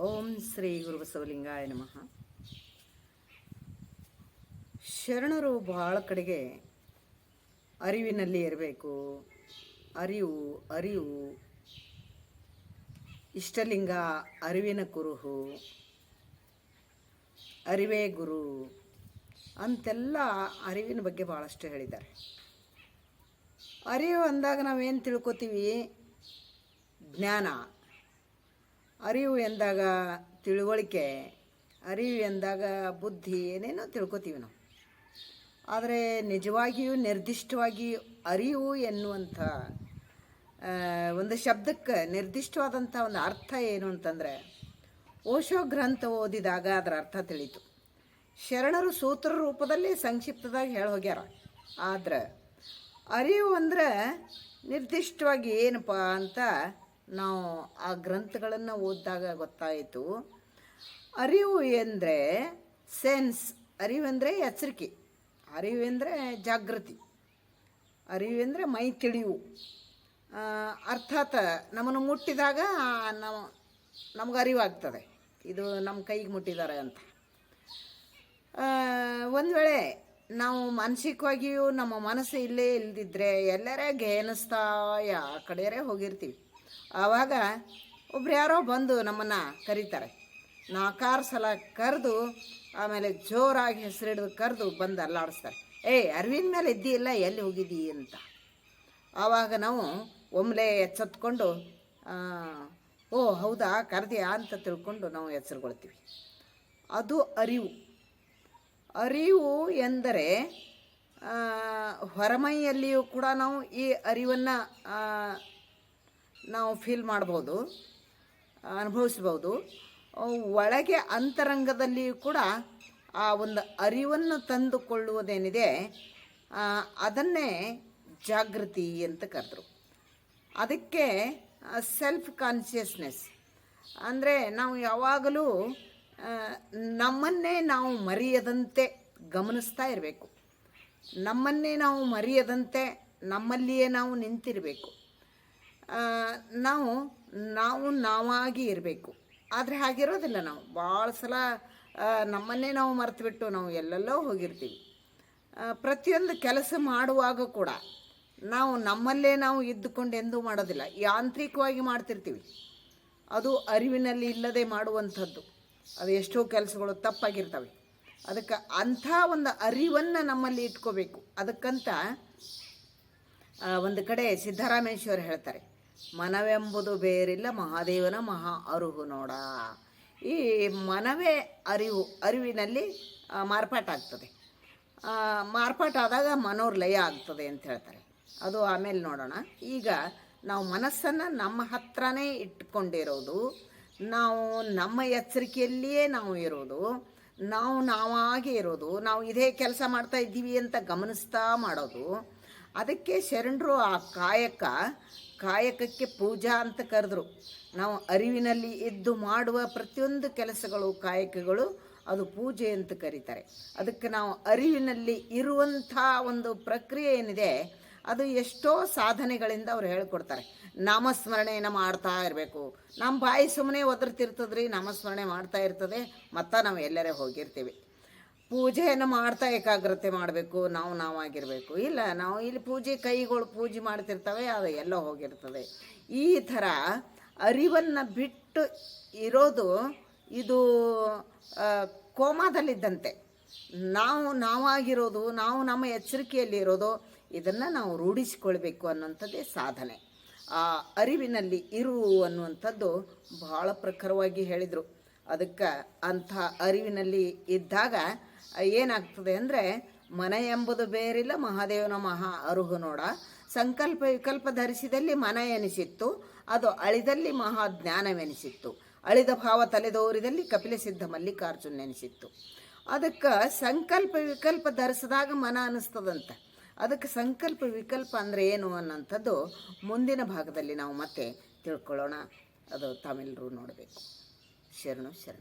ಓಂ ಶ್ರೀ ಗುರುಬಸವಲಿಂಗಾಯ ನಮಃ. ಶರಣರು ಬಹಳ ಕಡೆಗೆ ಅರಿವಿನಲ್ಲಿ ಇರಬೇಕು. ಅರಿವು ಅರಿವು. ಇಷ್ಟಲಿಂಗ ಅರಿವಿನ ಕುರುಹು. ಅರಿವೇ ಗುರು ಅಂತೆಲ್ಲ ಅರಿವಿನ ಬಗ್ಗೆ ಭಾಳಷ್ಟು ಹೇಳಿದ್ದಾರೆ. ಅರಿವು ಅಂದಾಗ ನಾವೇನು ತಿಳ್ಕೊತೀವಿ? ಜ್ಞಾನ. ಅರಿವು ಎಂದಾಗ ತಿಳುವಳಿಕೆ, ಅರಿವು ಎಂದಾಗ ಬುದ್ಧಿ, ಏನೇನೋ ತಿಳ್ಕೊತೀವಿ ನಾವು. ಆದರೆ ನಿಜವಾಗಿಯೂ ನಿರ್ದಿಷ್ಟವಾಗಿ ಅರಿವು ಎನ್ನುವಂಥ ಒಂದು ಶಬ್ದಕ್ಕೆ ನಿರ್ದಿಷ್ಟವಾದಂಥ ಒಂದು ಅರ್ಥ ಏನು ಅಂತಂದರೆ, ಓಶೋ ಗ್ರಂಥ ಓದಿದಾಗ ಅದರ ಅರ್ಥ ತಿಳಿತು ಶರಣರು ಸೂತ್ರ ರೂಪದಲ್ಲಿ ಸಂಕ್ಷಿಪ್ತದಾಗಿ ಹೇಳಿ ಹೋಗ್ಯಾರ. ಆದ್ರೆ ಅರಿವು ಅಂದ್ರೆ ನಿರ್ದಿಷ್ಟವಾಗಿ ಏನಪ್ಪ ಅಂತ ನಾವು ಆ ಗ್ರಂಥಗಳನ್ನು ಓದಿದಾಗ ಗೊತ್ತಾಯಿತು. ಅರಿವು ಎಂದರೆ ಸೆನ್ಸ್, ಅರಿವು ಅಂದರೆ ಎಚ್ಚರಿಕೆ, ಅರಿವು ಅಂದರೆ ಜಾಗೃತಿ, ಅರಿವು ಅಂದರೆ ಮೈ ತಿಳಿವು. ಅರ್ಥಾತ್ ನಮ್ಮನ್ನು ಮುಟ್ಟಿದಾಗ ನಮ್ಮ ನಮ್ಗೆ ಅರಿವಾಗ್ತದೆ. ಇದು ನಮ್ಮ ಕೈಗೆ ಮುಟ್ಟಿದ್ದಾರೆ ಅಂತ. ಒಂದು ವೇಳೆ ನಾವು ಮಾನಸಿಕವಾಗಿಯೂ ನಮ್ಮ ಮನಸ್ಸು ಇಲ್ಲೇ ಇಲ್ದಿದ್ರೆ ಎಲ್ಲರೇ ಗೇನಿಸ್ತಾ ಯಾ ಕಡೆಯರೇ ಹೋಗಿರ್ತೀವಿ. ಆವಾಗ ಒಬ್ರು ಯಾರೋ ಬಂದು ನಮ್ಮನ್ನು ಕರೀತಾರೆ. ನಾಲ್ಕಾರು ಸಲ ಕರೆದು ಆಮೇಲೆ ಜೋರಾಗಿ ಹೆಸರಿಡಿದು ಕರೆದು ಬಂದು ಅಲ್ಲಾಡಿಸ್ತಾರೆ. ಏಯ್ ಅರಿವಿನ ಮೇಲೆ ಇದ್ದೀಯಲ್ಲ, ಎಲ್ಲಿ ಹೋಗಿದ್ದೀ? ಅಂತ. ಆವಾಗ ನಾವು ಒಮ್ಮೆಲೆ ಎಚ್ಚೆತ್ಕೊಂಡು ಓ, ಹೌದಾ, ಕರೆದಿಯಾ? ಅಂತ ತಿಳ್ಕೊಂಡು ನಾವು ಹೆಸರುಗೊಳ್ತೀವಿ ಅದು ಅರಿವು. ಅರಿವು ಎಂದರೆ ಹೊರಮೈಯಲ್ಲಿಯೂ ಕೂಡ ನಾವು ಈ ಅರಿವನ್ನು ನಾವು ಫೀಲ್ ಮಾಡ್ಬೋದು, ಅನುಭವಿಸ್ಬೋದು. ಒಳಗೆ ಅಂತರಂಗದಲ್ಲಿಯೂ ಕೂಡ ಆ ಒಂದು ಅರಿವನ್ನು ತಂದುಕೊಳ್ಳುವುದೇನಿದೆ ಅದನ್ನೇ ಜಾಗೃತಿ ಅಂತ ಕರೆದ್ರು. ಅದಕ್ಕೆ ಸೆಲ್ಫ್ ಕಾನ್ಷಿಯಸ್ನೆಸ್ ಅಂದರೆ ನಾವು ಯಾವಾಗಲೂ ನಮ್ಮನ್ನೇ ನಾವು ಮರೆಯದಂತೆ ಗಮನಿಸ್ತಾ ಇರಬೇಕು. ನಮ್ಮನ್ನೇ ನಾವು ಮರೆಯದಂತೆ ನಮ್ಮಲ್ಲಿಯೇ ನಾವು ನಿಂತಿರಬೇಕು. ನಾವು ನಾವು ನಾವಾಗಿ ಇರಬೇಕು. ಆದರೆ ಹಾಗಿರೋದಿಲ್ಲ ನಾವು. ಭಾಳ ಸಲ ನಮ್ಮನ್ನೇ ನಾವು ಮರೆತುಬಿಟ್ಟು ನಾವು ಎಲ್ಲೆಲ್ಲೋ ಹೋಗಿರ್ತೀವಿ. ಪ್ರತಿಯೊಂದು ಕೆಲಸ ಮಾಡುವಾಗ ಕೂಡ ನಾವು ನಮ್ಮಲ್ಲೇ ನಾವು ಇದ್ದುಕೊಂಡು ಎಂದೂ ಮಾಡೋದಿಲ್ಲ. ಯಾಂತ್ರಿಕವಾಗಿ ಮಾಡ್ತಿರ್ತೀವಿ. ಅದು ಅರಿವಿನಲ್ಲಿ ಇಲ್ಲದೆ ಮಾಡುವಂಥದ್ದು. ಅದು ಎಷ್ಟೋ ಕೆಲಸಗಳು ತಪ್ಪಾಗಿರ್ತವೆ. ಅದಕ್ಕೆ ಅಂಥ ಒಂದು ಅರಿವನ್ನು ನಮ್ಮಲ್ಲಿ ಇಟ್ಕೋಬೇಕು. ಅದಕ್ಕಂತ ಒಂದು ಕಡೆ ಸಿದ್ಧರಾಮೇಶ್ವರ ಹೇಳ್ತಾರೆ, ಮನವೆಂಬುದು ಬೇರಿಲ್ಲ, ಮಹಾದೇವನ ಮಹಾ ಅರುಹು ನೋಡ. ಈ ಮನವೇ ಅರಿವು, ಅರಿವಿನಲ್ಲಿ ಮಾರ್ಪಾಟಾಗ್ತದೆ ಮಾರ್ಪಾಟಾದಾಗ ಮಾರ್ಪಾಟಾದಾಗ ಮನೋರ್ಲಯ ಆಗ್ತದೆ ಅಂತ ಹೇಳ್ತಾರೆ. ಅದು ಆಮೇಲೆ ನೋಡೋಣ. ಈಗ ನಾವು ಮನಸ್ಸನ್ನು ನಮ್ಮ ಹತ್ರನೇ ಇಟ್ಕೊಂಡಿರೋದು, ನಾವು ನಮ್ಮ ಎಚ್ಚರಿಕೆಯಲ್ಲಿಯೇ ನಾವು ಇರೋದು, ನಾವು ನಾವಾಗೇ ಇರೋದು, ನಾವು ಇದೇ ಕೆಲಸ ಮಾಡ್ತಾ ಇದ್ದೀವಿ ಅಂತ ಗಮನಿಸ್ತಾ ಮಾಡೋದು ಅದಕ್ಕೆ ಶರಣರು ಆ ಕಾಯಕ, ಕಾಯಕಕ್ಕೆ ಪೂಜಾ ಅಂತ ಕರೆದ್ರು. ನಾವು ಅರಿವಿನಲ್ಲಿ ಇದ್ದು ಮಾಡುವ ಪ್ರತಿಯೊಂದು ಕೆಲಸಗಳು, ಕಾಯಕಗಳು ಅದು ಪೂಜೆ ಅಂತ ಕರೀತಾರೆ. ಅದಕ್ಕೆ ನಾವು ಅರಿವಿನಲ್ಲಿ ಇರುವಂಥ ಒಂದು ಪ್ರಕ್ರಿಯೆ ಏನಿದೆ, ಅದು ಎಷ್ಟೋ ಸಾಧನೆಗಳಿಂದ ಅವ್ರು ಹೇಳ್ಕೊಡ್ತಾರೆ. ನಾಮಸ್ಮರಣೆಯನ್ನು ಮಾಡ್ತಾ ಇರಬೇಕು. ನಮ್ಮ ಬಾಯಿ ಸುಮ್ಮನೆ ಒದರ್ತಿರ್ತದ್ರಿ, ನಾಮಸ್ಮರಣೆ ಮಾಡ್ತಾ ಇರ್ತದೆ, ಮತ್ತು ನಾವು ಎಲ್ಲರೇ ಹೋಗಿರ್ತೀವಿ. ಪೂಜೆಯನ್ನು ಮಾಡ್ತಾ ಏಕಾಗ್ರತೆ ಮಾಡಬೇಕು, ನಾವು ನಾವಾಗಿರಬೇಕು. ಇಲ್ಲ, ನಾವು ಇಲ್ಲಿ ಪೂಜೆ ಕೈಗಳು ಪೂಜೆ ಮಾಡ್ತಿರ್ತವೆ, ಅದು ಎಲ್ಲ ಹೋಗಿರ್ತದೆ. ಈ ಥರ ಅರಿವನ್ನು ಬಿಟ್ಟು ಇರೋದು ಇದು ಕೋಮಾದಲ್ಲಿದ್ದಂತೆ. ನಾವು ನಾವಾಗಿರೋದು, ನಾವು ನಮ್ಮ ಎಚ್ಚರಿಕೆಯಲ್ಲಿರೋದು, ಇದನ್ನು ನಾವು ರೂಢಿಸಿಕೊಳ್ಬೇಕು ಅನ್ನುವಂಥದ್ದೇ ಸಾಧನೆ. ಆ ಅರಿವಿನಲ್ಲಿ ಇರು ಅನ್ನುವಂಥದ್ದು ಬಹಳ ಪ್ರಖರವಾಗಿ ಹೇಳಿದರು. ಅದಕ್ಕೆ ಅಂಥ ಅರಿವಿನಲ್ಲಿ ಇದ್ದಾಗ ಏನಾಗ್ತದೆ ಅಂದರೆ ಮನ ಎಂಬುದು ಬೇರಿಲ್ಲ ಮಹಾದೇವನ ಮಹಾ ಅರುಹು ನೋಡ. ಸಂಕಲ್ಪ ವಿಕಲ್ಪ ಧರಿಸಿದಲ್ಲಿ ಮನ ಎನಿಸಿತ್ತು, ಅದು ಅಳಿದಲ್ಲಿ ಮಹಾ ಜ್ಞಾನವೆನಿಸಿತ್ತು. ಅಳಿದ ಭಾವ ತಲೆದೋರಿದಲ್ಲಿ ಕಪಿಲ ಸಿದ್ಧ ಮಲ್ಲಿಕಾರ್ಜುನ್ ನೆನೆಸಿತ್ತು ಅದಕ್ಕೆ ಸಂಕಲ್ಪ ವಿಕಲ್ಪ ಧರಿಸಿದಾಗ ಮನ ಅನ್ನಿಸ್ತದಂತೆ ಅದಕ್ಕೆ ಸಂಕಲ್ಪ ವಿಕಲ್ಪ ಅಂದರೆ ಏನು ಅನ್ನೋಂಥದ್ದು ಮುಂದಿನ ಭಾಗದಲ್ಲಿ ನಾವು ಮತ್ತೆ ತಿಳ್ಕೊಳ್ಳೋಣ. ಅದು ತಮಿಳರು ನೋಡಬೇಕು. Shirno, shall.